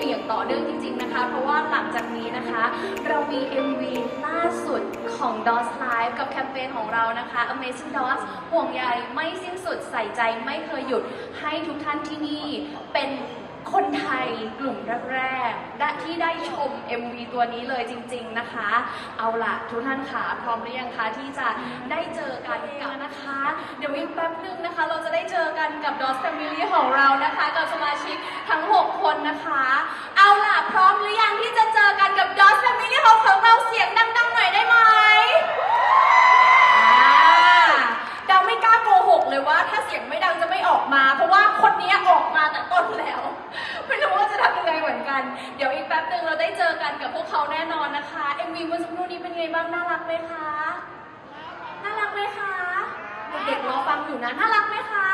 MV อย่างต่อเนื่องจริง ๆนะคะ เพราะว่าหลังจากนี้นะคะ เรามี MV ล่าสุดของ DOS Live กับแคมเปญของเรานะคะ Amazing DOS ห่วงใยไม่สิ้นสุดใส่ใจไม่เคยหยุดให้ทุกท่านที่นี่เป็นคนไทยกลุ่มแรกๆที่ได้ชม MV ตัวนี้เลยจริง ๆนะคะ เอาล่ะทุกท่านขาพร้อมหรือยังคะที่จะได้เจอกันกับนะคะ เดี๋ยวอีกแป๊บนึงนะคะ เราจะได้เจอกันกับ DOS Family ของเรานะคะกับสมา บ้างน่ารักไหมคะ น่ารักไหมคะ เด็กๆรอฟังอยู่นะ น่ารักไหมคะ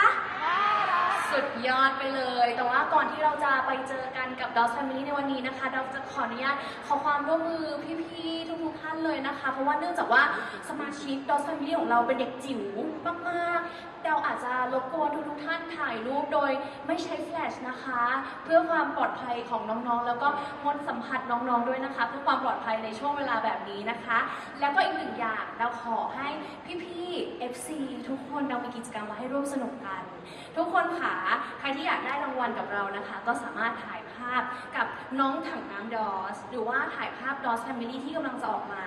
สุด ยอดไปเลย แต่ว่าก่อนที่เราจะไปเจอกันกับ DOS Family ในวันนี้นะคะเราจะขออนุญาตขอความร่วมมือพี่ๆทุกๆท่านเลยนะคะ เพราะว่าเนื่องจากว่าสมาชิก DOS Family ของเราเป็นเด็กจิ๋วมากๆเราอาจจะรบกวนทุกๆท่านถ่ายรูปโดยไม่ใช้แฟลชนะคะ เพื่อความปลอดภัยของน้องๆ แล้วก็งดสัมผัสน้องๆด้วยนะคะ เพื่อความปลอดภัยในช่วงเวลาแบบนี้นะคะ แล้วก็อีกหนึ่งอย่างเราขอให้พี่ๆ FC ทุกคนเรามีกิจกรรมมาให้ร่วมสนุกกัน ทุกคนค่ะใครที่อยากได้รางวัลกับเรานะคะ ก็สามารถถ่ายภาพกับน้องถังน้ำดอส หรือว่าถ่ายภาพดอสแฟมิลี่ที่กำลังจะออกมา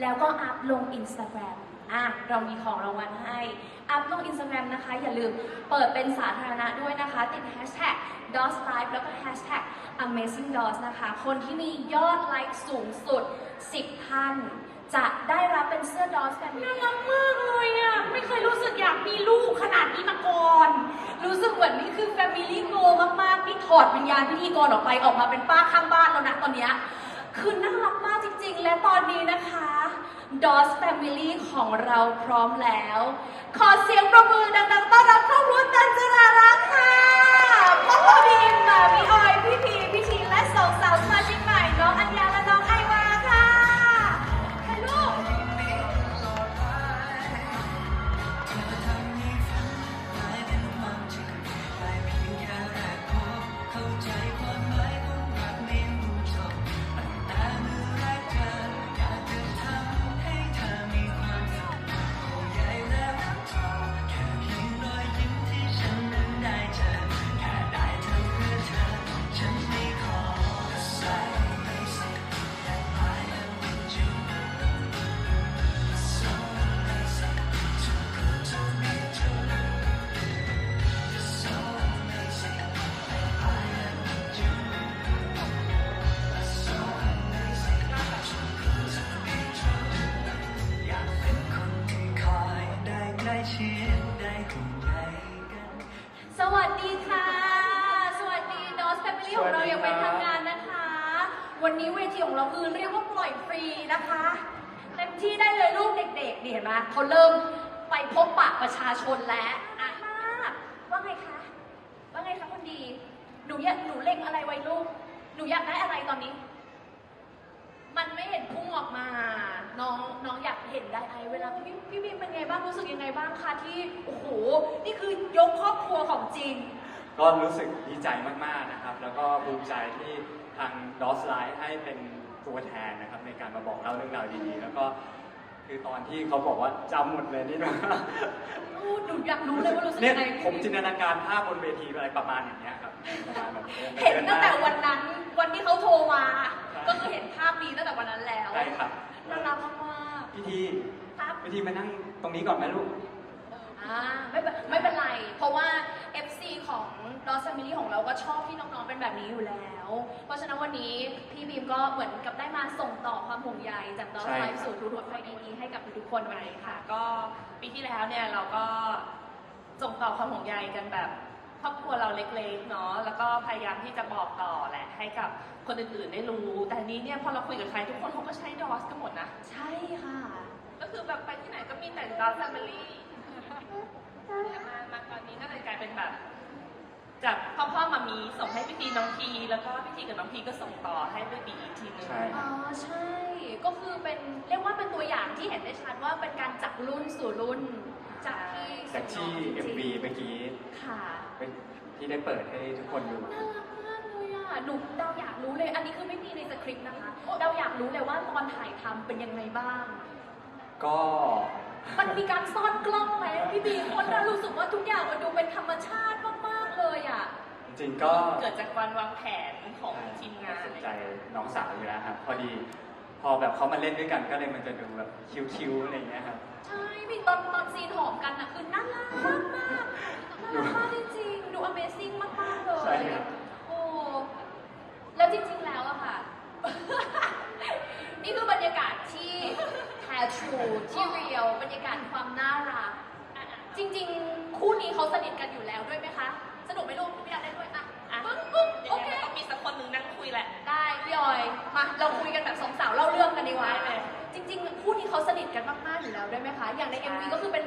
แล้วก็อัพลง Instagram อะเรามีของรางวัลให้ อัพลง Instagram นะคะ อย่าลืมเปิดเป็นสาธารณะด้วยนะคะ ติด hashtag DOS Live แล้วก็ hashtag Amazing DOS นะคะ คนที่มียอดไลค์สูงสุด 10ท่าน จะได้รับเป็นเสื้อ DOS Family น่ารักมากเลยอะ ไม่เคยรู้สึกอยากมีลูกขนาดนี้มาก่อน รู้สึกเหมือนนี่คือ Family g o มากๆนี่ถอดวิญญาณพิธีกรออกไปออกมาเป็นป้าข้างบ้านแล้วนะตอนเนี้ยคือน่ารักมากจริงๆ และตอนนี้นะคะ DOS Family ของเราพร้อมแล้ว ขอเสียงประมือดังๆต้อนรับครอบครัวตันจรารักค่ะพ่อพ่อบีมมาพี่ออย พี่พีพี่ทีและสองสาวสมา สวัสดีค่ะ สวัสดีดอสแฟมิลี่ของเราอย่างเป็นทางการนะคะ วันนี้เวทีของเราคือเรียกว่าปล่อยฟรีนะคะเต็มที่ได้เลยลูกเด็กๆนี่เห็นไหมเขาเริ่มไปพบปะประชาชนแล้วอะมากว่าไงคะว่าไงคะคนดี หนูอยากหนูเล็งอะไรไว้ลูก หนูอยากได้อะไรตอนนี้ มันไม่เห็นพุ่งออกมา น้องน้องอยากเห็นได้ไอเวลาพี่พี่บีมเป็นไงบ้างรู้สึกยังไงบ้างคะที่โอ้โหนี่คือยกครอบครัวของจริง ก็รู้สึกดีใจมากๆนะครับ แล้วก็ภูมิใจที่ทางดอสไลท์ให้เป็นตัวแทนนะครับในการมาบอกเล่าเรื่องราวดีๆ แล้วก็คือตอนที่เขาบอกว่าจำหมดเลยนี่นะพูดหนูอยากรู้เลยว่ารู้สึกเนี่ยยังไงผมจินตนาการภาพบนเวทีอะไรประมาณอย่างเงี้ยครับประมาณแบบเห็นตั้งแต่วันนนั้นวันที่เขาโทรมาใช่ ก็คือเห็นภาพนี้ตั้งแต่วันนั้นแล้วใช่ครับ น่ารักมากพิธีๆครับพิธีมานั่งตรงนี้ก่อนไหมลูก อ่าไม่เป็นไม่เป็นไร เพราะว่า FC ของ d o s Family ของเราก็ชอบที่น้องๆเป็นแบบนี้อยู่แล้ว เพราะฉะนั้นวันนี้พี่บีมก็เหมือนกับได้มาส่งต่อความห่วงใยจาก d o s ใช่ Life สู่ทุกๆคนดีๆให้กับทุกๆคนวันนี้ค่ะ ก็ปีที่แล้วเนี่ยเราก็ส่งต่อความห่วงใยกันแบบ ครอบครัวเราเล็กๆเนาะแล้วก็พยายามที่จะบอกต่อแหละให้กับคนอื่นๆได้รู้แต่อันนี้เนี่ยพอเราคุยกับใครทุกคนเขาก็ใช้ดอสกันหมดนะ ใช่ค่ะ ก็คือแบบไปที่ไหนก็มีแต่ดอสแฟมิลี่มามาตอนนี้ก็เลยกลายเป็นแบบจากพ่อพ่อมามีส่งให้พี่ทีน้องทีแล้วก็พี่ทีกับน้องทีก็ส่งต่อให้เบบีอีกทีนึงใช่อ๋อใช่ ก็คือเป็นเรียกว่าเป็นตัวอย่างที่เห็นได้ชัดว่าเป็นการจากรุ่นสู่รุ่น จากที่จากที่ MV เมื่อกี้ค่ะเป็นที่ได้เปิดให้ทุกคนดู น่ารักมากเลยอะหนูเดาอยากรู้เลย อันนี้คือไม่มีในสคริปต์นะคะเดาอยากรู้เลยว่าตอนถ่ายทำเป็นยังไงบ้าง ก็มันมีการซ่อนกล้องไหมพี่บีคนเรารู้สึกว่าทุกอย่างมันดูเป็นธรรมชาติมากๆเลยอะ จริงๆก็เกิดจากการวางแผนของทีมงาน สนใจน้องสาวอยู่แล้วครับ พอดี พอแบบเขามาเล่นด้วยกันก็เลยมันจะดูแบบคิ้วๆอะไรอย่างเงี้ยครับ ใช่พี่ตอนตอนซีนหอมกันนะคือน่ารักมากมากๆน่ารักมากจริงๆ ดู Amazing มากๆเลยใช่ครับ โอ้แล้วจริงๆแล้วอะค่ะ นี่คือบรรยากาศที่แท้ทรูที่เรียวบรรยากาศความน่ารัก จริงๆ คู่นี้เขาสนิทกันอยู่แล้วด้วยไหมคะ สนุกไหมลูกพี่อยากได้ด้วยอะอะ ปึ๊บปึ๊บยัโองไงเคก็ต้องมีสักคนหนึ่งนั่งคุยแหละ ได้พี่ออย มาเราคุยกันแบบสองสาวเล่าเรื่องกันดีกว่าได้เลย จริงๆคู่นี้เขาสนิทกันมากๆอยู่แล้วด้วยไหมคะ อย่างใน ใช่ MV ก็คือเป็น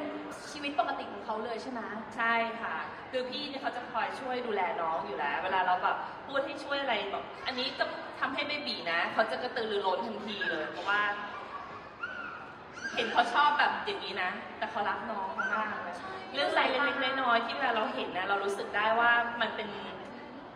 ชีวิตปกติของเขาเลยใช่ไหมใช่ค่ะ คือพี่เนี่ยเขาจะคอยช่วยดูแลน้องอยู่แล้ว เวลาเราแบบพูดให้ช่วยอะไรแบบอันนี้ก็ทำให้เบบีนะ เขาจะกระตือรือร้นทันทีเลย เพราะว่า เห็นเขาชอบแบบอย่างนี้นะ แต่เขารักน้องเขามากเลยใช่เรื่องอะไรเล็กๆน้อยๆที่เวลาเราเห็นนะเรารู้สึกได้ว่ามันเป็น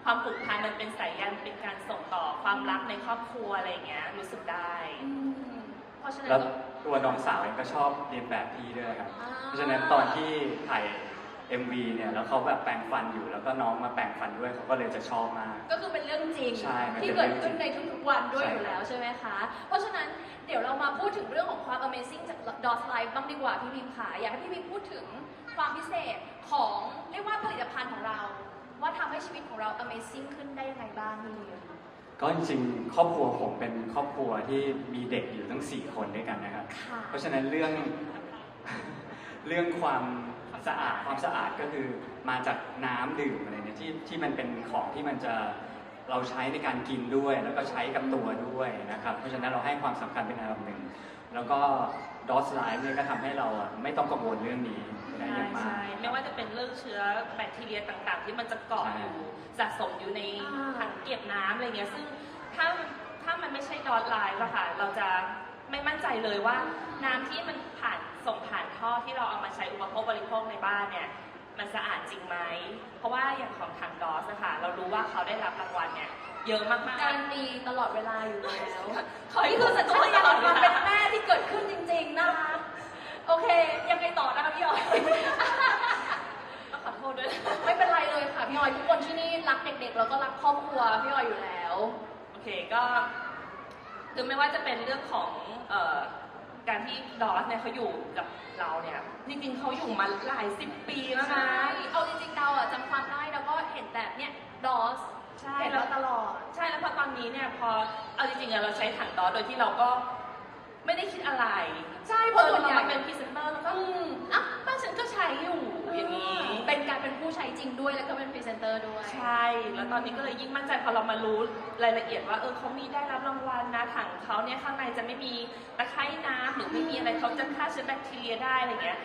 ความผูกพันมันเป็นสายยันเป็นการส่งต่อความรักในครอบครัวอะไรอย่างเงี้ยรู้สึกได้อืมเพราะฉะนั้แล้วนก็ ตัวน้องสาวเองก็ชอบเรียนแบบพี่ด้วยครับอ่เพราะฉะนั้นตอนที่ถ่าย MV เนี่ยแล้วเขาแบบแปรงฟันอยู่แล้วก็น้องมาแปรงฟันด้วยเขาก็เลยจะชอบมาก ก็คือเป็นเรื่องจริงใช่มันเป็นที่เกิดขึ้นเรื่ในองจริงทุกๆวันด้วยใช่ อยู่แล้วใช่ไหมคะ เพราะฉะนั้นเดี๋ยวเรามาพูดถึงเรื่องของความ Amazing จาก DOS Life บ้างดีกว่าพี่พิมค่ะอยากให้พี่พิมพูดถึงความพิเศษของเรียกว่าผลิตภัณฑ์ของเรา ว่าทำให้ชีวิตของเรา Amazing ขึ้นได้ยังไงบ้างพี่พิมก็จริงๆครอบครัวผมเป็นครอบครัวที่มีเด็กอยู่ทั้ง 4 คนด้วยกันนะครับ ค่ะ เพราะฉะนั้นเรื่อง เรื่องความสะอาดความสะอาดก็คือมาจากน้ำดื่มอะไรเนี่ยที่ที่มันเป็นของที่มันจะเราใช้ในการกินด้วย แล้วก็ใช้กับตัวด้วยนะครับ เพราะฉะนั้นเราให้ความสำคัญเป็นอันดับหนึ่งแล้วก็ดอสไลฟ์เนี่ยก็ทำให้เราอะไม่ต้องกังวลเรื่องนี้ได้ ใช่อย่างมากใช่ไม่ว่าจะเป็นเรื่องเชื้อแบคทีเรียต่างๆ ที่มันจะเกาะใช่อยู่สะสมอยู่ในอ่าถังเก็บน้ำอะไรเงี้ยซึ่งถ้าถ้ามันไม่ใช่ดอทไลน์อะค่ะเราจะไม่มั่นใจเลยว่าน้ำที่มันผ่านส่งผ่านท่อที่เราเอามาใช้อุปโภคบริโภคในบ้านเนี่ยมันสะอาดจริงไหม เพราะว่าอย่างของทางดอสนะคะเรารู้ว่าเขาได้รับรางวัลเนี่ยเยอะมากๆ การดีตลอดเวลาอยู่แล้ว ขอให้นี่คุคือณสัญชาตญาณของความเป็นแม่ที่เกิดขึ้นจริงๆนะคะ โอเค ยังไงต่อนะคะพี่ออย ขอโทษด้วยไม่เป็นไรเลยค่ะพี่ออยทุกคนที่นี่รักเด็กๆ แล้วก็รักครอบครัวพี่ออยอยู่แล้ว โอเคก็คือไม่ว่าจะเป็นเรื่องของเอ่อการที่ดอสเนี่ยเขาอยู่กับเราเนี่ยจริงๆเขาอยู่มาหลายสิบปีแล้วนะ ใช่เอาจริงๆเราอะจำความได้แล้วก็เห็นแต่เนี่ยดอสใช่ เห็นแล้แล้ววตลอด ใช่แล้วพอตอนนี้เนี่ยพอเอาจริงๆอะเราใช้ถังดอสโดยที่เราก็ ไม่ได้คิดอะไรใช่เพพอราะส่เราวนใหญ่มาเป็นพรีเซนเตอร์แล้วก็อืมอะบ้านฉันก็ใช้อยู่อย่างนี้เป็นการเป็นผู้ใช้จริงด้วยแล้วก็เป็นพรีเซนเตอร์ด้วย ใช่ แล้วตอนนี้ก็เลยยิ่งมั่นใจพอเรามารู้รายละเอียดว่าเออเขามีได้รับรางวัลนะถังเขาเนี่ยข้างในจะไม่มีตะไคร่น้ำหรือไม่มีอะไรเขาจะฆ่าเชื้อแบคทีเรียได้อะไรเงี้ย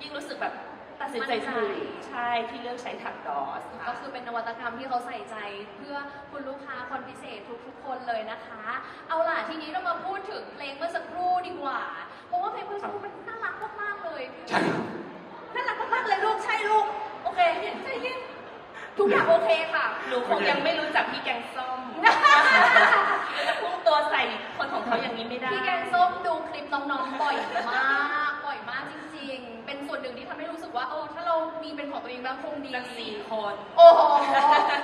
ยิ่งรู้สึกแบบตัดสินใจถูกใช่ที่เลือกใช้ถังดอสก็ค่ะคือเป็นนวัตกรรมที่เขาใส่ใจเพื่อคุณลูกค้าคนพิเศษทุกๆ คนเลยนะคะ เอาล่ะทีนี้เรามาพูดถึงเพลงเมื่อสักครู่ดีกว่า เพราะว่าเพลงเมื่อสักครู่มันน่ารักมากๆเลยใช่ครับน่ารักมากๆเลยลูกใช่ลูก โอเคใจเย็นทุกอย่างโอเคค่ะ หนูคงยังไม่รู้จักพี่แกงส้มจะพุ่งตัวใส่คนของเขาอย่างนี้ไม่ได้ พี่แกงส้มดูคลิปน้องๆบ่อยมากบ่อยมากจริงๆเป็น ส่วนหนึ่งที่ทำให้รู้สึกว่าโอ้ถ้าเรามีเป็นของตัวเองบ้างคงดีสักสี่คน โอ้โห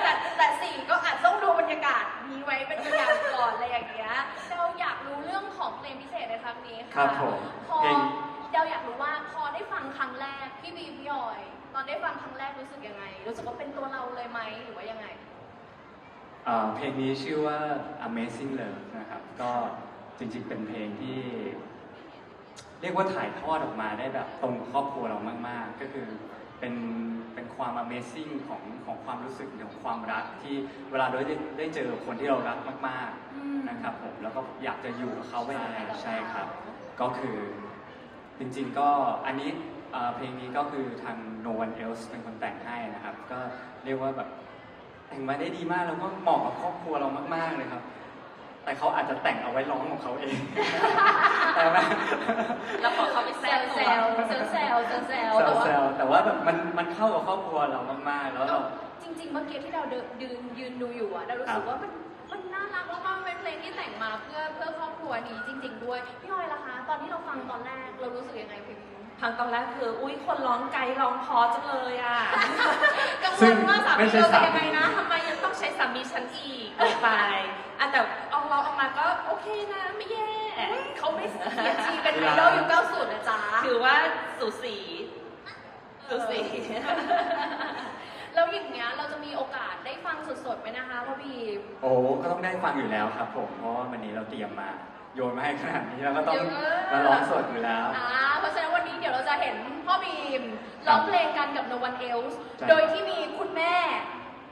แต่แต่สี่ก็อาจต้องดูบรรยากาศนี้ไว้เป็นตัวอย่างก่อนอะไรอย่างเงี้ยเราอยากรู้เรื่องของเพลงพิเศษในครั้งนี้ครัค่ะบผมพอเพลง เราอยากรู้ว่าพอได้ฟังครั้งแรกพี่บีพี่ออย ตอนได้ฟังครั้งแรกรู้สึกยังไง รู้สึกว่าเป็นตัวเราเลยไหมหรือว่ายังไงเอ่อเพลงนี้ชื่อว่า Amazing Love นะครับ ก็จริงๆเป็นเพลงที่ เรียกว่าถ่ายทอดออกมาได้แบบตรงกับครอบครัวเรามาก ๆ ก็คือเป็นเป็นความ Amazing ของของความรู้สึกของความรักที่เวลาเราได้ได้เจอคนที่เรารักมากอืมๆนะครับผมแล้วก็อยากจะอยู่กับเขาไปนานๆใช่ใช่ครับ ก็คือจริงๆก็อันนี้เอ่อเพลงนี้ก็คือทาง No One Else เป็นคนแต่งให้นะครับ ก็เรียกว่าแบบแต่งมาได้ดีมากแล้วก็เหมาะกับครอบครัวเรามากๆเลยครับ แต่เขาอาจจะแต่งเอาไว้ร้องของเขาเองแต่ว่าแล้วพอเขาไปแซแซววแซตัววแซวแซวแซวแซวแต่ว่าแซวๆแต่ว่าแบบมันมันเข้ากับครอบครัวเรามากๆแล้วเราจริง ๆ เมื่อกี้ที่เราเดินยืนยืนดูอยู่อะเรารู้สึกว่ามันมันน่ารักมากๆมันเป็นเพลงที่แต่งมาเพื่อเพื่อครอบครัวนี้จริง ๆ ด้วยพี่ออยล่ะคะตอนที่เราฟังตอนแรกเรารู้สึกยังไงพิมพ์ทางตอนแรกคืออุ้ยคนร้องไกด์ร้องเพอจังเลยอะกังวซึ่งลว่าสาไม่มีใช่เราจะสามียังไงนะทำไมยังต้องใช้สามีฉันอีกลงไปอะแต่เอาเราออกมาก็โอเคนะไม่แย่เขาไม่เสียทีเป็นไอดอลยุค90นะจ๊ะ ถือว่าสูสีสูสี แล้วอย่างเงี้ยเราจะมีโอกาสได้ฟังสดๆไหมนะคะพ่อบีม โอ้ก็ต้องได้ฟังอยู่แล้วครับผม เพราะว่าวันนี้เราเตรียมมา โยนมาให้ขนาดนี้เราก็ต้องเยอะมาร้องสดอยู่แล้ว อ่าเพราะฉะนั้นวันนี้เดี๋ยวเราจะเห็นพ่อบีมร้องเพลงกันกับ No One Else ใช่ โดยที่มีคุณแม่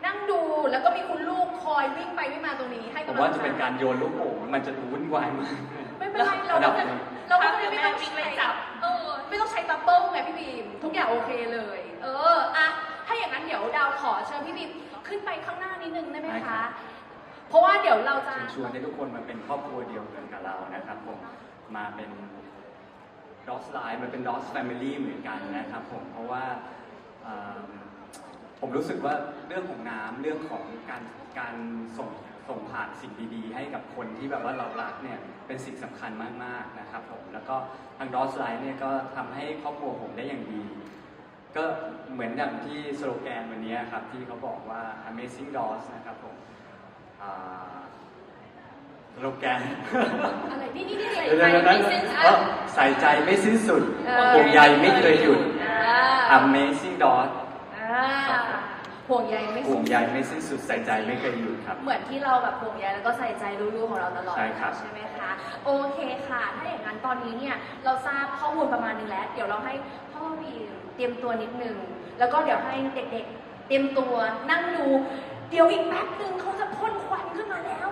นั่งดูแล้วก็มีคุณลูกคอยวิ่งไปวิ่งมาตรงนี้ให้ผกำมลังว่าใจจะเป็นการโยนลูกโป่งมันจะดูวุ่นวายมาก ไม่เป็นไรเราระดัก็บจะหนึ่งเราก็จะถ้าไม่แม่ต้องวิ่งใช้เลยจับ เออ ไม่ต้องใช้บับเบิ้ลไงพี่บีมทุกอย่างโอเคเลย เอออะถ้าอย่างนั้นเดี๋ยวดาวขอเชิญพี่บีมขึ้นไปข้างหน้านิดนึงได้ไหมได้ครัคะ บ เพราะว่าเดี๋ยวเราจะ เชิญชวนให้ทุกคนมาเป็นครอบครัวเดียวกันกับเรานะครับผมมาเป็น DOS Live มันเป็น DOS Family เหมือนกันนะครับผมเพราะว่าอ่า ผมรู้สึกว่าเรื่องของน้ำเรื่องของการการส่งส่งผ่านสิ่งดีๆ ให้กับคนที่แบบว่าเรารักเนี่ยเป็นสิ่งสำคัญมากๆนะครับผมแล้วก็ทาง DOS Live เนี่ยก็ทำให้ครอบครัวผมได้อย่างดี ก็เหมือนอย่างที่สโลแกนวันนี้ครับที่เขาบอกว่า Amazing DOS นะครับผมอ่าสโลแกน อะไรนี่นี่นี่อะไรเดี๋ยวๆๆไม่เซนส์เอ้าใส่ใจไม่สิ้นสุดเออห่วงใยไม่เคยหยุด อ่า Amazing Dot อ่าห่วงใยไม่ห่วสิ้งนใยไม่สิ้นสุดใส่ใจไม่เคยหยุดครับ เหมือนที่เราแบบห่วงใยแล้วก็ใส่ใจลูกๆของเราตลอดใช่ครับ ใช่ไหมคะ โอเคค่ะ ถ้าอย่างนั้นตอนนี้เนี่ยเราทราบข้อมูลประมาณนึงแล้ว เดี๋ยวเราให้พ่อบีมเตรียมตัวนิดนึง แล้วก็เดี๋ยวให้เด็กๆ เตรียมตัวนั่งดู เดี๋ยวอีกแป๊บนึงเขาจะพ่นควันขึ้นมาแล้ว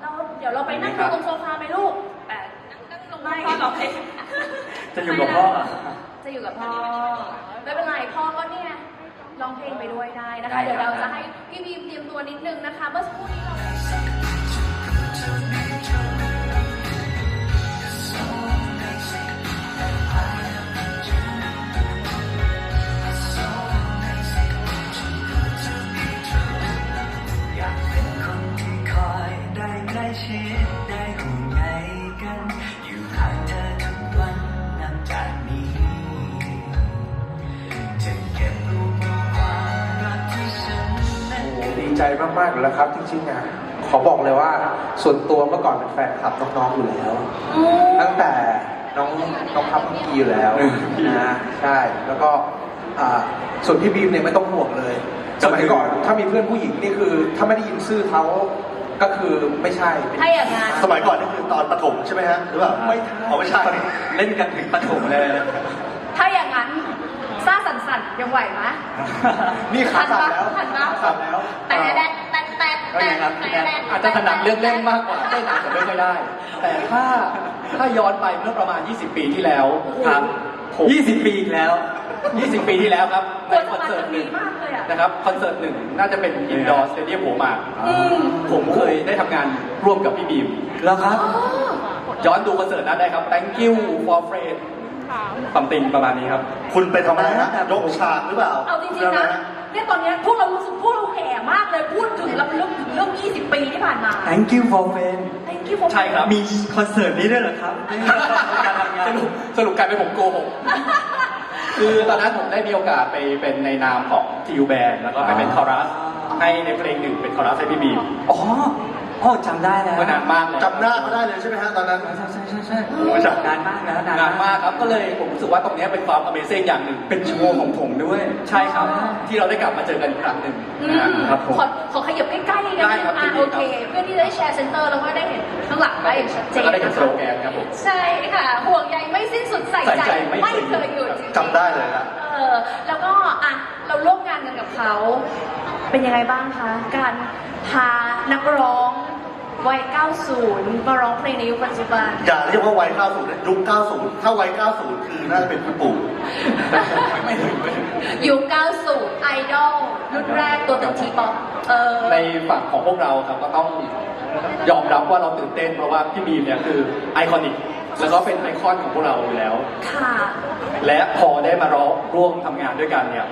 เราเดี๋ยวเราไปนั่งดูตรงโซฟาไหมลูกแต่นั่งนั่งลงไม่พ่อร้องเพลงจะอยู่กับพ่อจะอยู่กับพ่อไม่เป็นไรพ่อก็เนี่ย ร้องเพลงไปด้วยได้นะคะได้ครับเดี๋ยวเราจะให้พี่บีมเตรียมตัวนิดนึงนะคะเมื่อสักครู่นี้เรา แล้วครับ จริงๆอะขอบอกเลยว่า ส่วนตัวเมื่อก่อนเป็นแฟนคลับน้องๆอยู่แล้ว ตั้งแต่น้องน้องพับพี่อยู่แล้วอืมนะใช่แล้วก็อ่าส่วนพี่บีมเนี่ยไม่ต้องห่วงเลยสมัยก่อนถ้ามีเพื่อนผู้หญิงนี่คือถ้าไม่ได้ยินชื่อเขาก็คือไม่ใช่เป็นถ้าอย่างนั้น สมัยก่อนนี่คือตอนประถมใช่ไหมฮะหรือเปล่าไม่ใช่อ๋อไม่ใช่เล่นกันถึงปฐมเลยถ้าอย่างนั้นซ่าสันสันๆยังไหวไหมนี่ขาสั่นแล้วทันปะขาสั่นแล้วแต่แดดแต่แต่ ก็แต่ยังครับแต่แดดอาจจะถนัดเรื่องเล่นมากกว่าเต้นอาจจะไม่ค่อยได้ แต่ถ้าถ้าย้อนไปเมื่อประมาณ 20 ปีที่แล้วครับผม20 ปีอีกแล้ว 20 ปีที่แล้วครับกในลัวคจะอนมาเสิจะร์ตหดีนึ่งมากเลยอะนะครับคอนเสิร์ตหนึ่งน่าจะเป็นอินดอร์สเตเดียมหัวหมากอืมผมเคยได้ทำงานร่วมกับพี่บีมแล้วครับ ย้อนดูคอนเสิร์ตนั้นได้ครับ thank you for friend ซัมติงประมาณนี้ครับ คุณไปทำอะไรฮะยกฉากหรือเปล่า เอาจริงๆนะเนี่ยตอนเนี้ยพวกเรารู้สึกพวกเรา แห่มากเลยพูดถึงลำลึกถึงเรื่อง 20 ปีที่ผ่านมา Thank you for friend Thank you for ใช่ครับ มีคอนเสิร์ตนี้ด้วยเหรอครับการทำงาสน รุปสรุปกลายเป็นผมโกหก คือตอนนั้นผมได้มีโอกาสไปเป็นในนามของทีวแบนแล้วก็ไปเป็นคอรัส ให้ในเพลงหนึ่งเป็นคอรัสให้พี่บีม อ๋อ อ๋อจำได้แล้วเมื่อนานมากเลยจำหน้าเขาได้เลยใช่ไหมฮะตอนนั้น ใช่ใช่ใช่ใช่โอ้ยจำ นานมากแล้วนานมากครับก็เลยผมรู้สึกว่าตรงเนี้ยเป็นความ Amazing อย่างหนึ่งเป็นโชว์ของผมด้วยใช่ครับ ที่เราได้กลับมาเจอกันอีกครั้งหนึ่งอืนะมครับผม ขอขอขยับใกล้ๆกันได้ครับอะยินดีโอครับเค เพื่อที่จะได้แชร์เซนเตอร์แล้วก็ได้เห็นข้างหลังได้อย่างชัดเจนแล้วก็ได้เห็นนะสคะโลแกนครับผม ใช่ค่ะ ห่วงใยไม่สิ้นสุดใส่ใส่ใจใจไม่ไม่เคเคยยหหยุยุดดจริงๆจำได้เลยฮะเออแล้วก็อะเราร่วมงานกันกับเขา เป็นยังไงบ้างคะ การพานักร้อง วัย 90 มาร้องเพลงในยุคปัจจุบัน อย่าเรียกว่าวัย 90นะยุค 90 ถ้าวัย 90 คือน่าจะเป็นคุณปู่ไม่ถึงไม่ถึงยุค 90 ไอดอลรุ่นแรกตัวเป็นทีป๊อปเออในฝั่งของพวกเราครับก็ต้องยอมรับว่าเราตื่นเต้นเพราะว่าพี่บีมเนี่ยคือไอคอนิกแล้วก็เป็นไอคอนของพวกเราอยู่แล้ว ค่ะ และพอได้มาร้องร่วมทำงานด้วยกันเนี่ย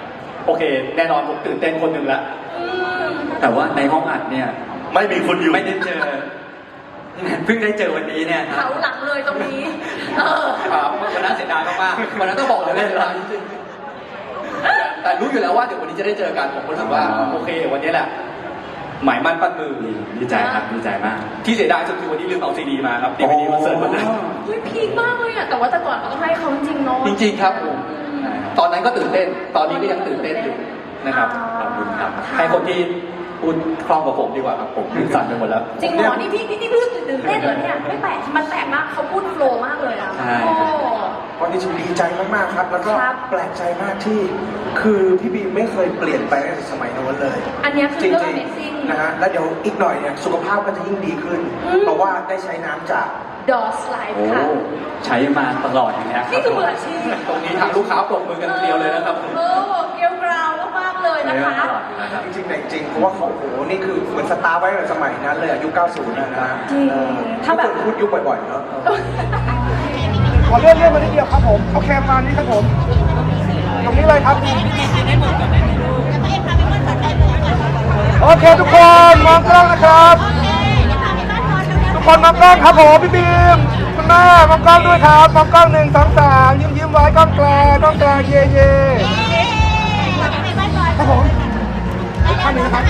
โอเค แน่นอนผมตื่นเต้นคนหนึ่งละแต่ว่าในห้องอัดเนี่ย ไม่มีคุณอยู่ ไม่ได้เจอเพิ่งได้เจอวันนี้เนี่ยครัเขาบหลังเลยตรงนี้ เออครับวันนั้นเสียดายมากๆวันนั้นต้องบอกเลยเล่นร้ายจริงๆแต่รู้อยู่แล้วว่าเดี๋ยววันนี้จะได้เจอกันผมก็รู้สึกว่าอ๋อโอเค วันนี้แหละ หมายมั่นปั้นมือดีใจครับดีใจมาก ที่เสียดายสุดคือวันนี้ลืมเอาซีดีมาครับดีวีดีคอนเสิร์ตวันนั้นเฮ้ยพีคมากเลยอะแต่ว่าแต่ก่อนเราต้องให้เขาจริงๆเนาะจริงๆครับผมตอนนั้นก็ตื่นเต้น ตอนนี้ก็ยังตื่นเต้นอยู่นะครับขอบคุณครับให้คนที่ พูดคล่องกว่าผมดีกว่าครับผมมือสั่นไปหมดแล้วจริงเหรอนี่พี่นี่นี่พี่ตื่นเต้นเหรอเนี่ยไม่แปลกมันแปลกมากเขาพูดโฟล์มากเลยอะใช่โอ้วันนี้ฉันดีใจมากๆครับ แล้วก็ครับแปลกใจมากที่ คือพี่บีมไม่เคยเปลี่ยนไปตั้งแต่สมัยโน้นเลย อันเนี้ยคือจริงเรื่องๆ Amazing นะฮะแล้วเดี๋ยวอีกหน่อยเนี่ยสุขภาพก็จะยิ่งดีขึ้นอืมเพราะว่าได้ใช้น้ำจากดอสไลฟ์โอ้ค่ะใช้มาตลอดอย่างเงี้ยครับนี่คือมืออาชีพตรงนี้ทางลูกค้าปรบมือกันเดียวเลยนะครับ นะคะใช้มาตลอดอยู่แล้วครับจริงๆเนี่ยจริงเพราะว่าเขาโอ้โหนี่คือเหมือนสตาร์ไว้ในสมัยนั้นเลยอะยุค 90นะนะจริงเออถ้าแบบ ทุกคนพูดยุคบ่อยๆเนาะขอเลื่อนเลื่อนมานิดเดียวครับผมโอเคประมาณนี้ครับผมตรงนี้เลยครับโอเคทุกคนมองกล้องนะครับ ทุกคนมองกล้องครับผมพี่บีมคุณแม่มองกล้องด้วยครับมองกล้องหนึ่งสองสามยิ้มยิ้มไว้กล้องกลางกล้องกลางเย่เย่ ท่านหนึ่งนะครับ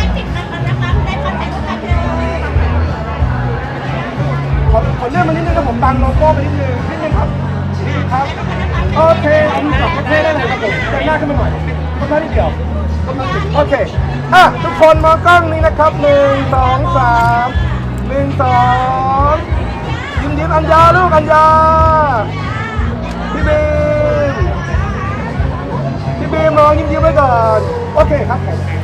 ขอขอเลื่อนมานิดนึงครับผมบังโลโก้ไปนิดนึงนิดนึงครับนี่ครับโอเคเอามือจับโอเคได้เลยครับผมเดินหน้าขึ้นมาหน่อยเข้ามานิดเดียวโอเคอะทุกคนมองกล้องนี้นะครับหนึ่งสองสามหนึ่งสองยิ้มยิ้มอัญญาลูกอัญญาพี่บีมพี่บีมมองยิ้มยิ้มไว้ก่อนโอเคครับผม